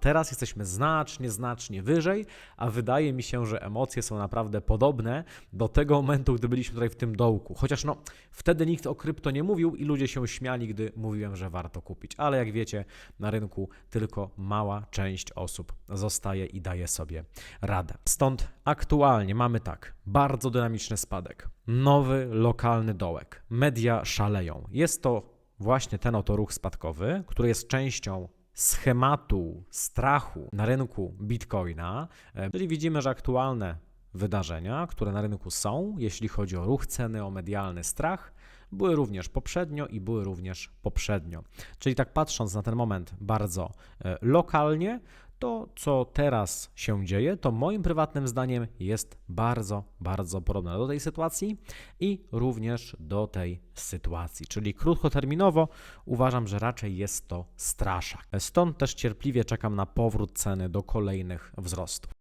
Teraz jesteśmy znacznie, znacznie wyżej, a wydaje mi się, że emocje są naprawdę podobne do tego momentu, gdy byliśmy tutaj w tym dołku. Chociaż no, wtedy nikt o krypto nie mówił i ludzie się śmiali, gdy mówiłem, że warto kupić. Ale jak wiecie, na rynku tylko mała część osób zostaje i daje sobie radę. Stąd aktualnie mamy tak, bardzo dynamiczny spadek, nowy lokalny dołek, media szaleją. Jest to właśnie ten oto ruch spadkowy, który jest częścią schematu strachu na rynku Bitcoina, E, czyli widzimy, że aktualne wydarzenia, które na rynku są, jeśli chodzi o ruch ceny, o medialny strach, były również poprzednio i były również poprzednio. Czyli tak patrząc na ten moment bardzo e, lokalnie, to co teraz się dzieje, to moim prywatnym zdaniem jest bardzo, bardzo podobne do tej sytuacji i również do tej sytuacji. Czyli krótkoterminowo uważam, że raczej jest to straszak. Stąd też cierpliwie czekam na powrót ceny do kolejnych wzrostów.